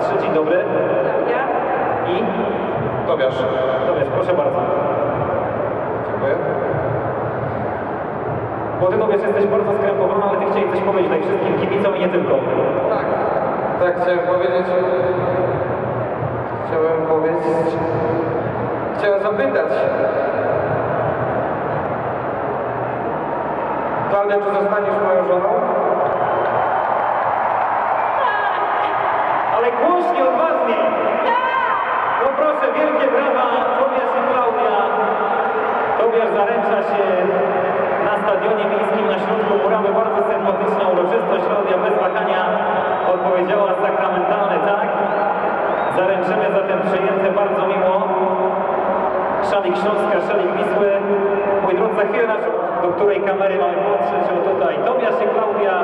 trzy, dzień dobry. Ja? I? Tobiasz. Tobiasz, proszę bardzo. Dziękuję. Bo ty Tobiasz jesteś bardzo skrępowany, ale ty chciałeś coś powiedzieć tutaj wszystkim kibicom i nie tylko. Tak. Tak, chciałem powiedzieć. Chciałem powiedzieć. Chciałem zapytać. Klaudia, czy zostaniesz moją żoną? Ale głośniej, odważnie! No proszę, wielkie brawa, Tobiasz i Klaudia. Tobiasz zaręcza się na stadionie miejskim na środku murawy. Bardzo sympatyczna uroczystość. Klaudia bez wahania odpowiedziała sakramentalne tak. Zaręczymy zatem przyjęte bardzo miło. Szalik Śląska, szalik Wisły. Mój drodzy, za chwilę, do której kamery mamy patrzeć, o tutaj. Tobiasz i Klaudia